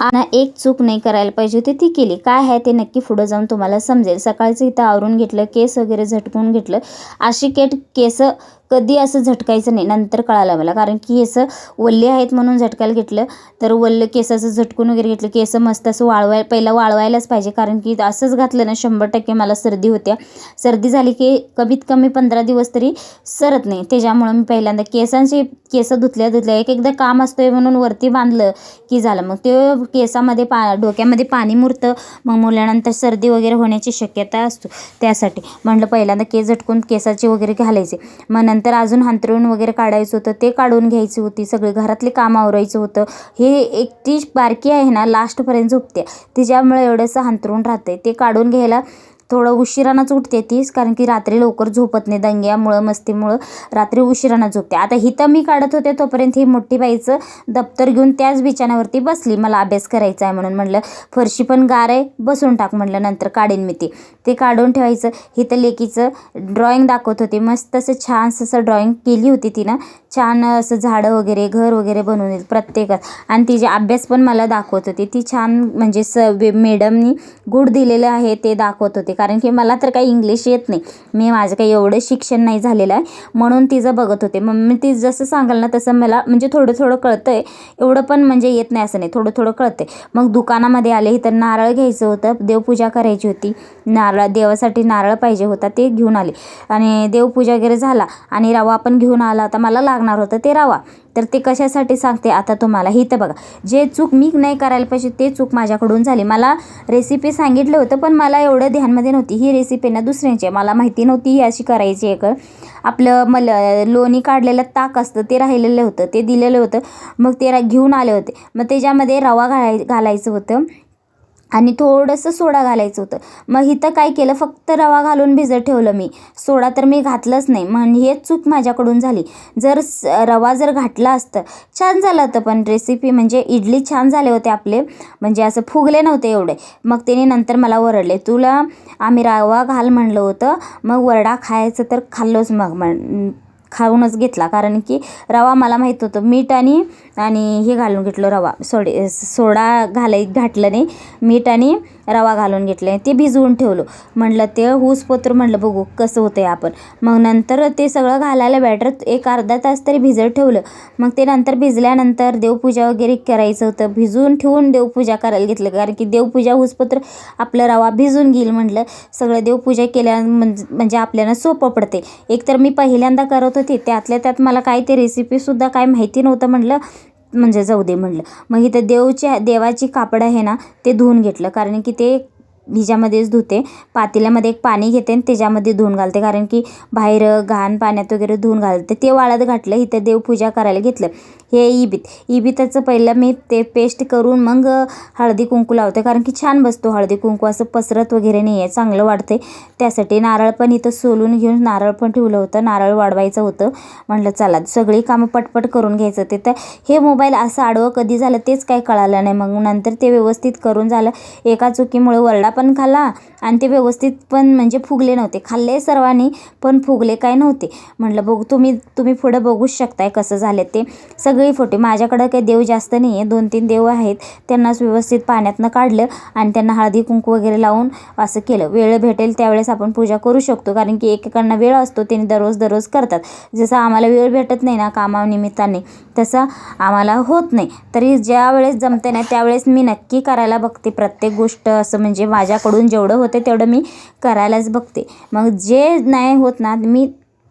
आणि एक चूक नाही करायला पाहिजे होती ती केली. काय आहे ते नक्की पुढं जाऊन तुम्हाला समजेल. सकाळचं इथं आवरून घेतलं केस वगैरे झटकून घेतलं. अशी केट केस कधी असं झटकायचं नाही नंतर कळालं मला कारण की केस वल्ले आहेत म्हणून झटकायला घेतलं. तर वल्ल केसाचं झटकून वगैरे घेतलं. केस मस्त असं वाळवाय पहिला वाळवायलाच पाहिजे. कारण की असंच घातलं ना शंभर टक्के मला सर्दी होत्या. सर्दी झाली की कमीत कमी पंधरा दिवस तरी सरत नाही. त्याच्यामुळं मी पहिल्यांदा केसांचे केस धुतल्या धुतल्या. एक एकदा काम असतोय म्हणून वरती बांधलं की झालं. मग ते केसामध्ये पा डोक्यामध्ये पाणी मुरतं. मग मुरल्यानंतर सर्दी वगैरे होण्याची शक्यता असतो त्यासाठी. म्हटलं पहिल्यांदा केस झटकून केसाचे वगैरे घालायचे. मग नंतर अजून अंथरूण वगैरे काढायचं होतं ते काढून घ्यायची होती सगळी घरातली कामं आवरायचं होतं. हे एक ती बारकी आहे ना लास्टपर्यंत झोपते. तिच्यामुळे एवढंसं अंथरूण राहते ते काढून घ्यायला थोडं उशिरानंच उठते तीच कारण की रात्री लवकर झोपत नाही दंग्यामुळं मस्तीमुळं. रात्री उशिरानं झोपते. आता हिथं मी काढत होते तोपर्यंत ही मोठी बाईचं दप्तर घेऊन त्याच बिछाण्यावरती बसली. मला अभ्यास करायचा आहे म्हणून म्हटलं फरशी पण गार आहे बसून टाक म्हटलं नंतर काढीन मी ती. ते काढून ठेवायचं. हिथं लेकीचं ड्रॉइंग दाखवत होते. मस्त असं छान असं ड्रॉइंग केली होती तिनं. छान असं झाडं वगैरे घर वगैरे बनवून प्रत्येकात. आणि तिचे अभ्यास पण मला दाखवत होती. ती छान म्हणजे स मॅडमनी गुड दिलेलं आहे ते दाखवत होते. कारण की मला तर काही इंग्लिश येत नाही. मी माझं काही एवढं शिक्षण नाही झालेलं आहे. म्हणून तिचं बघत होते. मग मी ती जसं सांगाल ना तसं मला म्हणजे थोडं थोडं कळतं आहे एवढं पण म्हणजे येत नाही असं नाही. थोडं थोडं कळतं आहे मग दुकानामध्ये आले इथं नारळ घ्यायचं होतं. देवपूजा करायची होती. नारळ देवासाठी नारळ पाहिजे होता ते घेऊन आले. आणि देवपूजा वगैरे झाला आणि रवा पण घेऊन आला. होता मला लागणार होतं ते रवा. तर ते कशासाठी सांगते आता तुम्हाला. ही तर बघा. जे चूक मी नाही करायला पाहिजे ते चूक माझ्याकडून झाली. मला रेसिपी सांगितलं होतं पण मला एवढं ध्यानमध्ये नव्हती. ही रेसिपी ना दुसऱ्यांची आहे. मला माहिती नव्हती ही अशी करायची आहे आपलं मल लोणी काढलेलं ताक असतं ते राहिलेलं होतं ते दिलेलं होतं. मग ते घेऊन आले होते. मग त्याच्यामध्ये रवा घालाय घालायचं होतं. आणि थोडंसं सोडा घालायचं होतं. मग इथं काय केलं? फक्त रवा घालून भिजत ठेवलं मी. सोडा तर मी घातलंच नाही. म्हण हेच चूक माझ्याकडून झाली. जर रवा जर घातला असतं छान झालं होतं पण रेसिपी म्हणजे इडली छान झाले होते आपले. म्हणजे असं फुगले नव्हते एवढे. मग त्याने नंतर मला ओरडले तुला आम्ही रवा घाल म्हणलं होतं मग वरडा खायचं तर खाल्लोच मग. म्हण खाऊनच घेतला. कारण की रवा मला माहीत होतं मीठ आणि आणि हे घालून घेतलं रवा. सोडे सोडा घालाय घातलं नाही. मीठ आणि रवा घालून घेतलं ते भिजवून ठेवलं. म्हटलं ते पोत्र म्हटलं बघू कसं होतं आहे आपण. मग नंतर ते सगळं घालायला बॅटर एक अर्धा तास तरी भिजत ठेवलं. मग ते नंतर भिजल्यानंतर देवपूजा वगैरे करायचं होतं. भिजवून ठेवून देवपूजा करायला घेतलं. कारण की देवपूजा ऊसपत्र आपलं रवा भिजून घेईल म्हटलं सगळं देवपूजा केल्या म्हणजे आपल्याला सोपं पडते एकतर मी पहिल्यांदा करत होते. त्यातल्या त्यात मला काय ते रेसिपीसुद्धा काय माहिती नव्हतं म्हटलं म्हणजे जाऊ दे म्हटलं मग इथं देवच्या देवाची कापड आहे ना ते धुवून घेतलं. कारण की ते भिजामध्येच धुते. पातेल्यामध्ये एक पाणी घेते आणि त्याच्यामध्ये धुवून घालते. कारण की बाहेर घाण पाण्यात वगैरे धुवून घालते. ते वाळत घातलं इथं देवपूजा करायला घेतलं. हे इबीत. इबीताचं पहिलं मी ते पेस्ट करून मग हळदी कुंकू लावते. कारण की छान बसतो हळदी कुंकू. असं पसरत वगैरे नाही आहे चांगलं वाटते त्यासाठी नारळ पण इथं सोलून घेऊन नारळ पण ठेवलं होतं. नारळ वाढवायचं होतं. म्हटलं चला सगळी कामं पटपट करून घ्यायचं ते. तर हे मोबाईल असं आडवं कधी झालं तेच काही कळालं नाही. मग नंतर ते व्यवस्थित करून झालं. एका चुकीमुळे वरडा पण खाल्ला आणि ते व्यवस्थित पण म्हणजे फुगले नव्हते. खाल्ले सर्वांनी पण फुगले काय नव्हते. म्हटलं बघू तुम्ही तुम्ही पुढं बघूच शकताय कसं झालं ते. सगळी फोटे माझ्याकडं काही देव जास्त नाही आहे. दोन तीन देव आहेत. त्यांनाच व्यवस्थित पाण्यातनं काढलं आणि त्यांना हळदी कुंकू वगैरे लावून असं केलं. वेळ भेटेल त्यावेळेस आपण पूजा करू शकतो. कारण की एकेकांना वेळ असतो त्यांनी दररोज दररोज करतात. जसं आम्हाला वेळ भेटत नाही ना कामानिमित्ताने तसं आम्हाला होत नाही. तरी ज्या वेळेस जमते ना त्यावेळेस मी नक्की करायला बघते प्रत्येक गोष्ट असं म्हणजे माझ्याकडून जेवढं होते तेवढं मी करायलाच बघते. मग जे नाही होत ना मी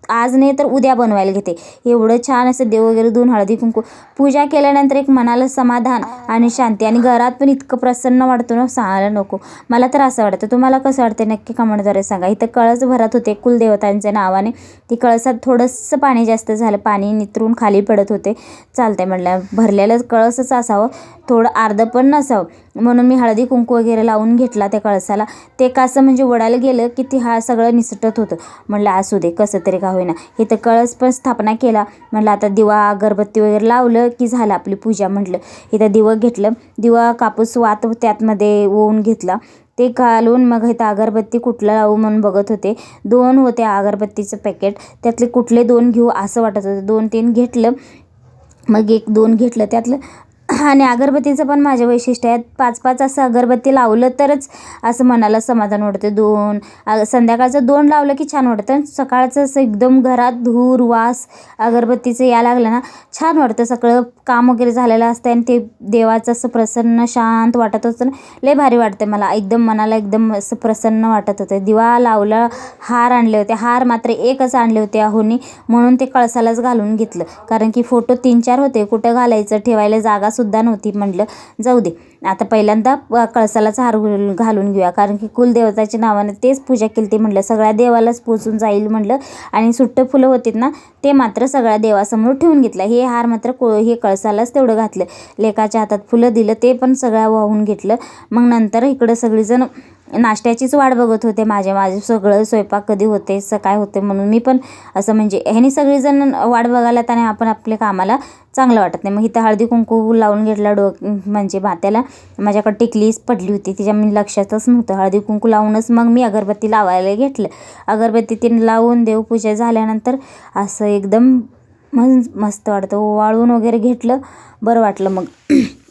आज नाही तर उद्या बनवायला घेते. एवढं छान असं देव वगैरे धुवून हळदी कुंकू. पूजा केल्यानंतर एक मनाला समाधान आणि शांती. आणि घरात पण इतकं प्रसन्न वाटतो ना सांगायला नको. मला तर असं वाटतं. तुम्हाला कसं वाटतं नक्की कमेंटद्वारे सांगा. इथं कळस भरत होते कुलदेवतांच्या नावाने. ती कळसात थोडंसं पाणी जास्त झालं. पाणी नितरून खाली पडत होते. चालतंय म्हटलं. भरलेलं कळसच असावं. थोडं अर्धं पण नसावं. म्हणून मी हळदी कुंकू वगैरे लावून घेतला त्या कळसाला. ते कसं म्हणजे वडायला गेलं की ती हा सगळं निसटत होतं. म्हटलं असू दे. कसं तरी का होईना. इथं कळस पण स्थापना केला. म्हटलं आता दिवा अगरबत्ती वगैरे लावलं की झालं आपली पूजा म्हटलं. इथं दिवं घेतलं. दिवा कापूस वात त्यातमध्ये ओवून घेतला. ते घालून मग इथं अगरबत्ती कुठलं लावू म्हणून बघत होते. दोन होते अगरबत्तीचं पॅकेट. त्यातले कुठले दोन घेऊ असं वाटत होतं. दोन तीन घेतलं. मग एक दोन घेतलं त्यातलं. आणि अगरबत्तीचं पण माझे वैशिष्ट्य आहेत पाच पाच असं अगरबत्ती लावलं तरच असं मनाला समाधान वाटतं. दोन संध्याकाळचं दोन लावलं की छान वाटतं. आणि सकाळचं असं एकदम घरात धूर वास अगरबत्तीचं या लागलं ना छान वाटतं. सगळं काम वगैरे झालेलं असतं आणि ते देवाचं असं प्रसन्न शांत वाटत होतं ना लय भारी वाटतं मला. एकदम मनाला एकदम असं प्रसन्न वाटत होतं. दिवा लावला हार आणले होते. हार मात्र एकच आणले होते अहोनी म्हणून ते कळसालाच घालून घेतलं. कारण की फोटो तीन चार होते. कुठं घालायचं ठेवायला जागा सुद्धा नव्हती. म्हटलं जाऊ दे. आता पहिल्यांदा कळसालाच हार घालून घालून घेऊया. कारण की कुलदेवताच्या नावाने तेच पूजा केली ती म्हटलं. सगळ्या देवालाच पोचून जाईल म्हटलं. आणि सुट्ट फुलं होतीत ना ते मात्र सगळ्या देवासमोर ठेवून घेतलं. हे हार मात्र को हे कळसालाच तेवढं घातलं. लेकाच्या हातात फुलं दिलं ते पण सगळ्या वाहून घेतलं. मग नंतर इकडं सगळीजण नाश्त्याचीच वाट बघत होते. माझे माझे सगळं स्वयंपाक कधी होते स काय होते म्हणून. मी पण असं म्हणजे ह्यानी सगळीजण वाट बघायला त्याने आपण आपल्या कामाला चांगलं वाटत नाही. मग इथं हळदी कुंकू लावून घेतला डो म्हणजे मात्याला माझ्याकडे टिकलीच पडली होती. तिच्या मी लक्षातच नव्हतं. हळदी कुंकू लावूनच मग मी अगरबत्ती लावायला घेतलं. अगरबत्ती तीन लावून देवपूजा झाल्यानंतर असं एकदम मस्त वाटतं. ओवाळून वगैरे घेतलं. बरं वाटलं मग.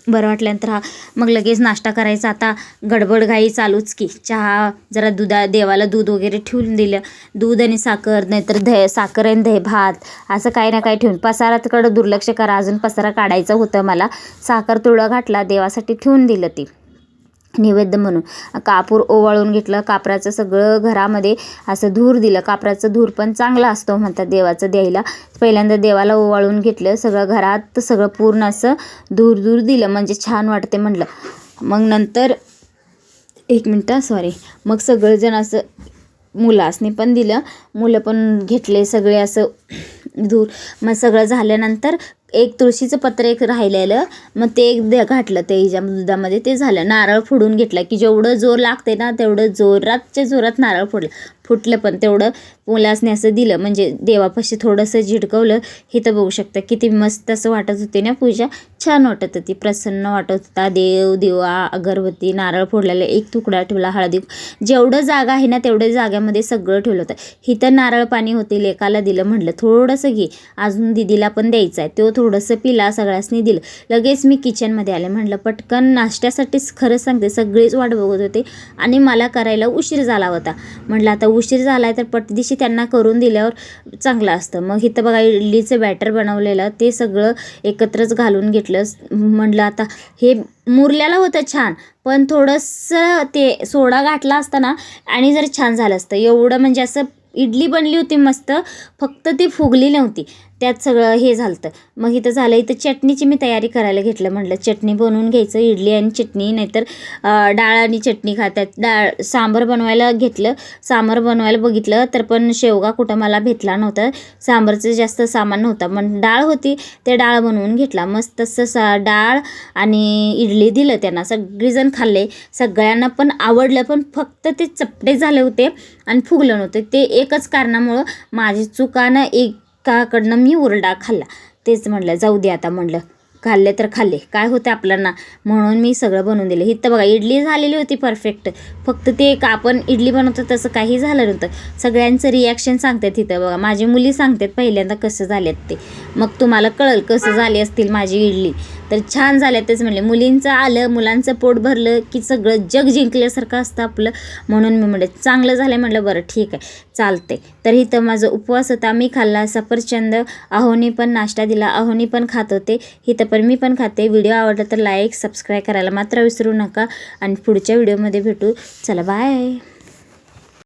बरं वाटल्यानंतर हा. मग लगेच नाश्ता करायचा. आता गडबड घाई चालूच की. चहा जरा दुधा देवाला दूध वगैरे ठेवून दिलं. दूध आणि साखर नाहीतर दह साखर आणि दही भात. असं काही ना काही ठेवून. पसाराकडं दुर्लक्ष करा. अजून पसारा काढायचं होतं मला. साखर तुळं घातला. देवासाठी ठेवून दिलं ते. नैवेद्य म्हणून. कापूर ओवाळून घेतलं कापराचं सगळं घरामध्ये असं धूर दिलं. कापराचं धूर पण चांगलं असतो म्हणतात देवाचं द्यायला. पहिल्यांदा देवाला ओवाळून घेतलं सगळं घरात सगळं पूर्ण असं धूर धूर दिलं. म्हणजे छान वाटते म्हटलं. मग नंतर एक मिनटं सॉरी मग सगळेजण असं मुलासनी पण दिलं. मुलं पण घेतले सगळे असं धूर. मग सगळं झाल्यानंतर एक तुळशीचं पत्र एक राहिलेलं मग ते एक द घातलं ते हिच्या दुधामध्ये. ते झालं नारळ फोडून घेतला की जेवढं जोर लागते ना तेवढं जोरातच्या जोरात नारळ फोडलं. फुटलं पण तेवढं मुलासने असं दिलं. म्हणजे देवापाशी थोडंसं झिडकवलं. हे तर बघू शकता किती मस्त असं वाटत होते ना पूजा. छान वाटत होती प्रसन्न वाटत होता. देव दिवा अगरबत्ती नारळ फोडलेला एक तुकडा ठेवला हळदी. जेवढं जागा आहे ना तेवढ्या जाग्यामध्ये सगळं ठेवलं होतं. हिथं नारळ पाणी होते लेकाला दिलं म्हटलं थोडंसं घे. अजून दिदीला पण द्यायचं आहे. तो थोडंसं पिला सगळ्यासनी दिलं. लगेच मी किचनमध्ये आले म्हटलं पटकन नाश्त्यासाठीच खरंच सांगते सगळेच वाट बघत होते आणि मला करायला उशीर झाला होता. म्हटलं आता उशीर झाला आहे तर पटदिशी त्यांना करून दिल्यावर चांगलं असतं. मग इथं बघा इडलीचं बॅटर बनवलेलं ते सगळं एकत्रच घालून घेतलं. म्हटलं आता हे मुरल्याला होतं छान पण थोडंसं ते सोडा घातला असता ना आणि जर छान झालं असतं. एवढं म्हणजे असं इडली बनली होती मस्त फक्त ती फुगली नव्हती. त्यात सगळं हे झालं होतं मग इथं झालं इथं चटणीची मी तयारी करायला घेतलं. म्हटलं चटणी बनवून घ्यायचं इडली आणि चटणी नाहीतर डाळ आणि चटणी खातात डाळ सांबर बनवायला घेतलं. सांबर बनवायला बघितलं तर पण शेवगा कुठं मला भेटला नव्हता. सांबारचं जास्त सामान नव्हतं. मग डाळ होती ते डाळ बनवून घेतला. मस्त तसं सा डाळ आणि इडली दिलं त्यांना. सगळेजण खाल्ले. सगळ्यांना पण आवडलं पण फक्त ते चपटे झाले होते आणि फुगलं नव्हतं. ते एकच कारणामुळं माझी चुकानं एक काकडनं मी उरडा खाल्ला. तेच म्हणलं जाऊ दे आता म्हणलं. खाल्ले तर खाल्ले. काय होते आपल्याला म्हणून मी सगळं बनवून दिलं. इथं बघा इडली झालेली होती परफेक्ट फक्त ते एक आपण इडली बनवतो तसं काही झालं नव्हतं. सगळ्यांचं रिॲक्शन सांगतात तिथं बघा. माझी मुली सांगतात पहिल्यांदा कसं झालेत ते? मग तुम्हाला कळल कसं झाले असतील माझी इडली. तर छान झाल्या तेच म्हणले. मुलींचं आलं मुलांचं पोट भरलं की सगळं जग जिंकल्यासारखं असतं आपलं. म्हणून मी म्हणले चांगलं झालं म्हटलं बरं ठीक आहे चालते तर इथं माझं उपवास होता मी खाल्ला सफरचंद अहोनी पण नाश्ता दिला अहोनी पण खात होते इथं पण मी पण खाते. व्हिडिओ आवडला तर लाईक सबस्क्राईब करायला मात्र विसरू नका. आणि पुढच्या व्हिडिओमध्ये भेटू. चला बाय.